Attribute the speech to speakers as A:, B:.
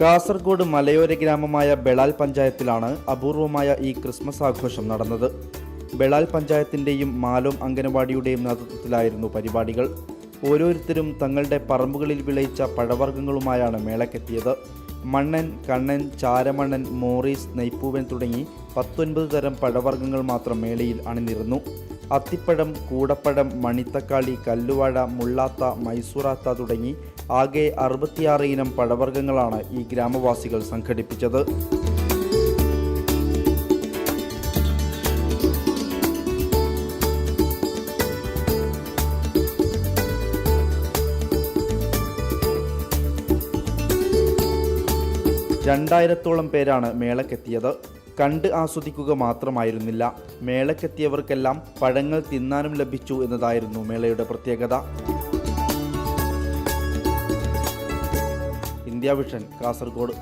A: കാസർഗോഡ് മലയോര ഗ്രാമമായ ബെളാൽ പഞ്ചായത്തിലാണ് അപൂർവമായ ഈ ക്രിസ്മസ് ആഘോഷം നടന്നത്. ബെളാൽ പഞ്ചായത്തിന്റെയും മാലോം അംഗനവാടിയുടെയും നേതൃത്വത്തിലായിരുന്നു പരിപാടികൾ. ഓരോരുത്തരും തങ്ങളുടെ പറമ്പുകളിൽ വിളയിച്ച പഴവർഗങ്ങളുമായാണ് മേളക്കെത്തിയത്. മണ്ണൻ കണ്ണൻ ചാരമണ്ണൻ മോറീസ് നെയ്പ്പൂവൻ തുടങ്ങി പത്തൊൻപത് തരം പഴവർഗങ്ങൾ മാത്രം മേളയിൽ അണിനിരുന്നു. അത്തിപ്പഴം കൂടപ്പഴം മണിത്തക്കാളി കല്ലുവാഴ മുള്ളാത്ത മൈസൂറാത്ത തുടങ്ങി ആകെ അറുപത്തിയാറ് ഇനം പഴവർഗങ്ങളാണ് ഈ ഗ്രാമവാസികൾ സംഘടിപ്പിച്ചത്. രണ്ടായിരത്തോളം പേരാണ് മേളക്കെത്തിയത്. കണ്ട് ആസ്വദിക്കുക മാത്രമായിരുന്നില്ല. മേളക്കെത്തിയവർക്കെല്ലാം പഴങ്ങൾ തിന്നാനും ലഭിച്ചു എന്നതായിരുന്നു മേളയുടെ പ്രത്യേകത. India vision Kasaragod.